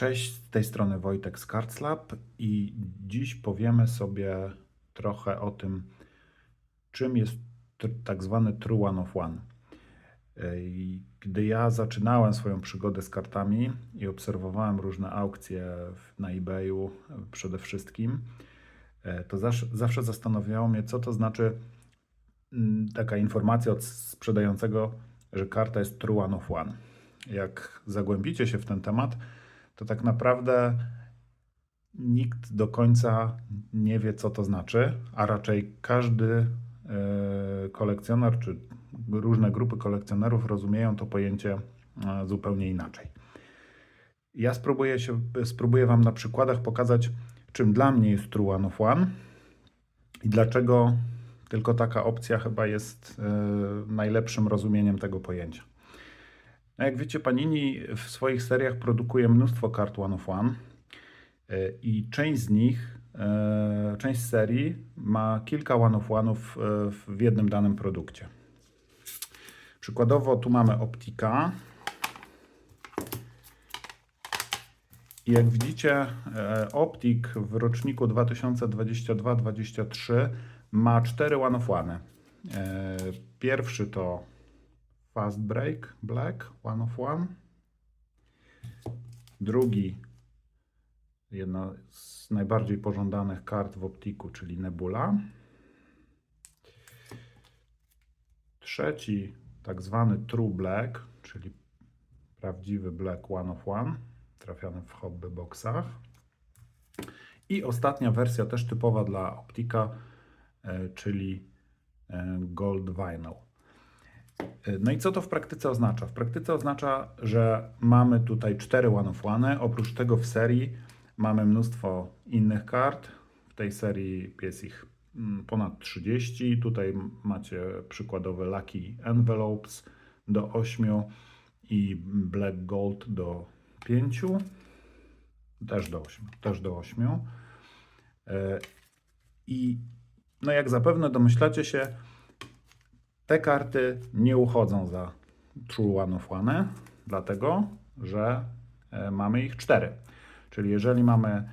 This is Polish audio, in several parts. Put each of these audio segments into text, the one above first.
Cześć, z tej strony Wojtek z Cards i dziś powiemy sobie trochę o tym, czym jest tak zwany True One of One. Gdy ja zaczynałem swoją przygodę z kartami i obserwowałem różne aukcje na eBayu przede wszystkim, e, to zawsze, zawsze zastanawiało mnie, co to znaczy mm, taka informacja od sprzedającego, że karta jest True One of One. Jak zagłębicie się w ten temat, to tak naprawdę nikt do końca nie wie, co to znaczy, a raczej każdy e, kolekcjoner czy różne grupy kolekcjonerów rozumieją to pojęcie e, zupełnie inaczej. Ja spróbuję, się, spróbuję Wam na przykładach pokazać, czym dla mnie jest True One of One i dlaczego tylko taka opcja chyba jest e, najlepszym rozumieniem tego pojęcia. No jak wiecie, Panini w swoich seriach produkuje mnóstwo kart One of One e, i część z nich, e, część serii ma kilka One of One'ów e, w jednym danym produkcie. Przykładowo tu mamy Optika. I jak widzicie, Optik w roczniku 2022-2023 ma cztery One of One. Pierwszy to Fast Break Black One of One. Drugi, jedna z najbardziej pożądanych kart w Optiku, czyli Nebula. Trzeci, tak zwany True Black, czyli prawdziwy Black One of One, trafiany w hobby boxach. I ostatnia wersja, też typowa dla Optika, e, czyli e, Gold Vinyl. E, No i co to w praktyce oznacza? W praktyce oznacza, że mamy tutaj cztery One of One. Oprócz tego w serii mamy mnóstwo innych kart. W tej serii jest ich mm, ponad 30. Tutaj macie przykładowe Lucky Envelopes do 8 i Black Gold do 5. Też do 8. Też do 8. E, I no jak zapewne domyślacie się, te karty nie uchodzą za True One of One, dlatego że e, mamy ich cztery. Czyli jeżeli mamy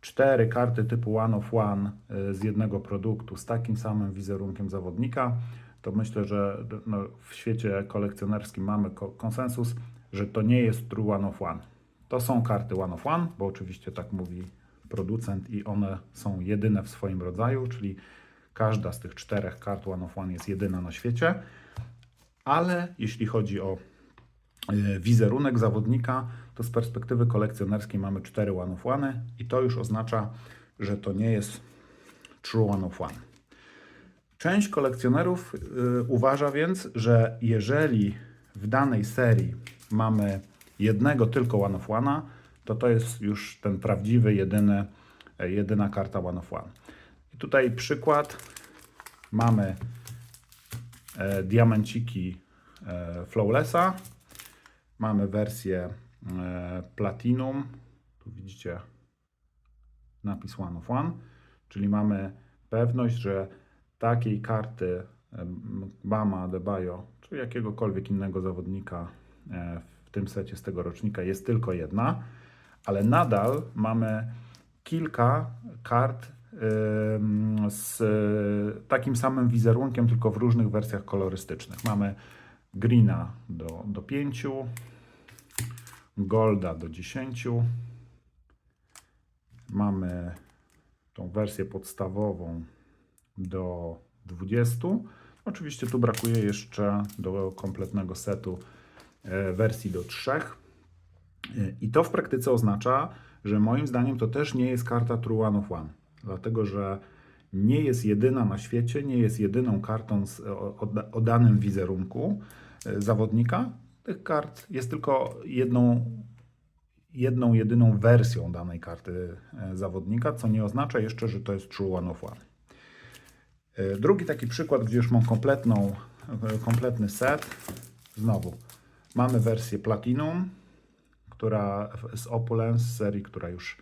cztery karty typu One of One e, z jednego produktu z takim samym wizerunkiem zawodnika, to myślę, że no, w świecie kolekcjonerskim mamy ko- konsensus, że to nie jest True One of One. To są karty One of One, bo oczywiście tak mówi producent i one są jedyne w swoim rodzaju, czyli każda z tych czterech kart One of One jest jedyna na świecie, ale jeśli chodzi o e, wizerunek zawodnika, to z perspektywy kolekcjonerskiej mamy cztery One of One i to już oznacza, że to nie jest True One of One. Część kolekcjonerów y, uważa więc, że jeżeli w danej serii mamy jednego tylko One of One'a, to to jest już ten prawdziwy, jedyny, e, jedyna karta One of One. Tutaj przykład. Mamy e, diamenciki e, Flawlessa. Mamy wersję e, Platinum. Tu widzicie napis One of One. Czyli mamy pewność, że takiej karty em, Bama, Debajo czy jakiegokolwiek innego zawodnika e, w tym secie z tego rocznika jest tylko jedna, ale nadal mamy kilka kart z e, takim samym wizerunkiem, tylko w różnych wersjach kolorystycznych. Mamy Greena do, do 5, Golda do 10, mamy tą wersję podstawową do 20. Oczywiście tu brakuje jeszcze do kompletnego setu e, wersji do 3. E, I to w praktyce oznacza, że moim zdaniem to też nie jest karta True One of One, dlatego że nie jest jedyna na świecie, nie jest jedyną kartą z, o, o, o danym wizerunku e, zawodnika. Tych kart jest tylko jedną, jedną, jedyną wersją danej karty e, zawodnika, co nie oznacza jeszcze, że to jest True One of One. E, Drugi taki przykład, gdzie już mam kompletną, e, kompletny set. Znowu mamy wersję Platinum, która z Opulence serii, która już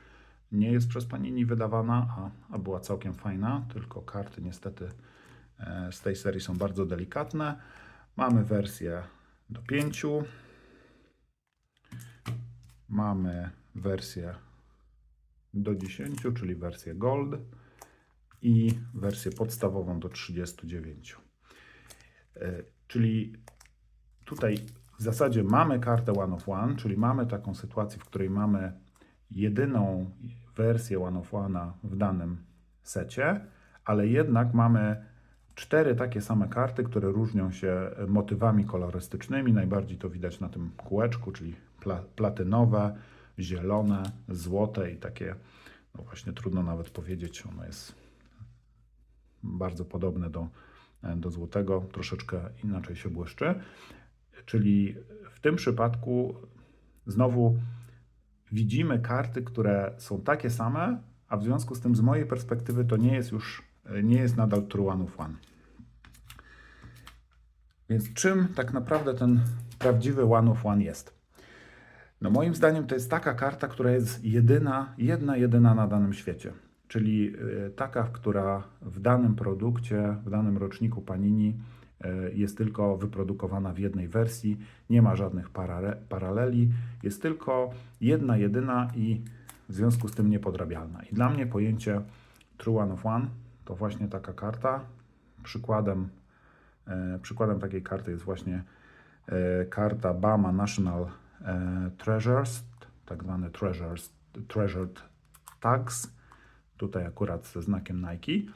nie jest przez Panini wydawana, a, a była całkiem fajna, tylko karty niestety e, z tej serii są bardzo delikatne. Mamy wersję do 5. Mamy wersję do 10, czyli wersję Gold i wersję podstawową do 39. E, Czyli tutaj w zasadzie mamy kartę One of One, czyli mamy taką sytuację, w której mamy jedyną wersję One of One'a w danym secie, ale jednak mamy cztery takie same karty, które różnią się motywami kolorystycznymi. Najbardziej to widać na tym kółeczku, czyli pla platynowe, zielone, złote i takie, no właśnie trudno nawet powiedzieć, ono jest bardzo podobne do, do złotego, troszeczkę inaczej się błyszczy. Czyli w tym przypadku znowu widzimy karty, które są takie same, a w związku z tym z mojej perspektywy to nie jest już, nie jest nadal True One of One. Więc czym tak naprawdę ten prawdziwy One of One jest? No moim zdaniem to jest taka karta, która jest jedyna, jedna, jedyna na danym świecie. Czyli y, taka, która w danym produkcie, w danym roczniku Panini jest tylko wyprodukowana w jednej wersji, nie ma żadnych parale- paraleli, jest tylko jedna, jedyna i w związku z tym niepodrabialna. I dla mnie pojęcie True One of One to właśnie taka karta. Przykładem, e, przykładem takiej karty jest właśnie e, karta Bama National e, Treasures, tak zwane Treasures, Treasured Tags, tutaj akurat ze znakiem Nike.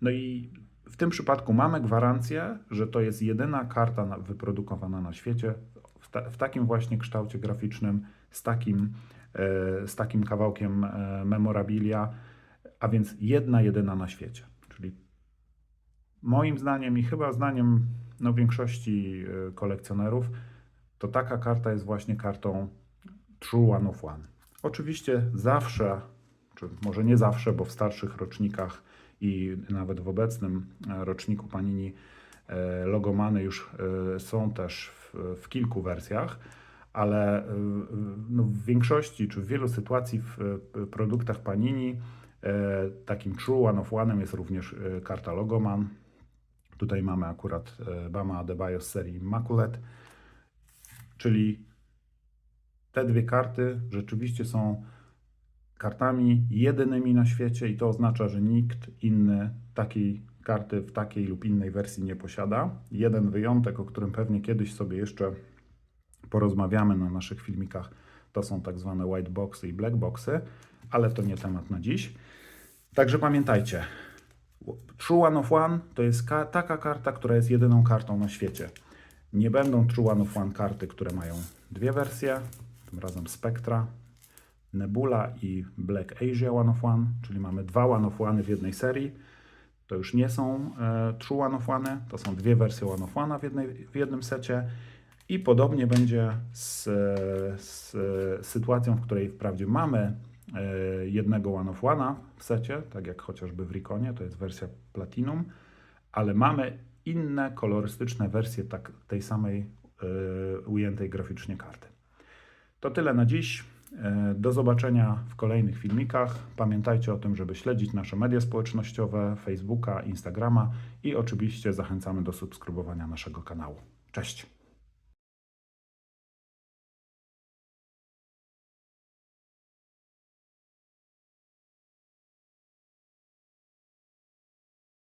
No i w tym przypadku mamy gwarancję, że to jest jedyna karta na, wyprodukowana na świecie w, ta, w takim właśnie kształcie graficznym, z takim, e, z takim kawałkiem e, memorabilia, a więc jedna, jedyna na świecie. Czyli moim zdaniem i chyba zdaniem no, większości e, kolekcjonerów, to taka karta jest właśnie kartą True One of One. Oczywiście zawsze, czy może nie zawsze, bo w starszych rocznikach i nawet w obecnym e, roczniku Panini e, logomany już e, są też w, w kilku wersjach, ale no, w większości czy w wielu sytuacji w produktach Panini takim True One of One'em jest również karta Logoman. Tutaj mamy akurat Bama Adebayo z serii Immaculate, czyli te dwie karty rzeczywiście są kartami jedynymi na świecie i to oznacza, że nikt inny takiej karty w takiej lub innej wersji nie posiada. Jeden wyjątek, o którym pewnie kiedyś sobie jeszcze porozmawiamy na naszych filmikach, to są tak zwane white boxy i black boxy, ale to nie temat na dziś. Także pamiętajcie, True One of One to jest ka- taka karta, która jest jedyną kartą na świecie. Nie będą True One of One karty, które mają dwie wersje, tym razem Spectra, Nebula i Black Asia One of One, czyli mamy dwa One of One w jednej serii. To już nie są e, True One of One, to są dwie wersje One of One w, jednej, w jednym secie. I podobnie będzie z, z sytuacją, w której wprawdzie mamy e, jednego One of One'a w secie, tak jak chociażby w Riconie, to jest wersja Platinum, ale mamy inne kolorystyczne wersje tak, tej samej e, ujętej graficznie karty. To tyle na dziś. E, Do zobaczenia w kolejnych filmikach. Pamiętajcie o tym, żeby śledzić nasze media społecznościowe, Facebooka, Instagrama i oczywiście zachęcamy do subskrybowania naszego kanału. Cześć!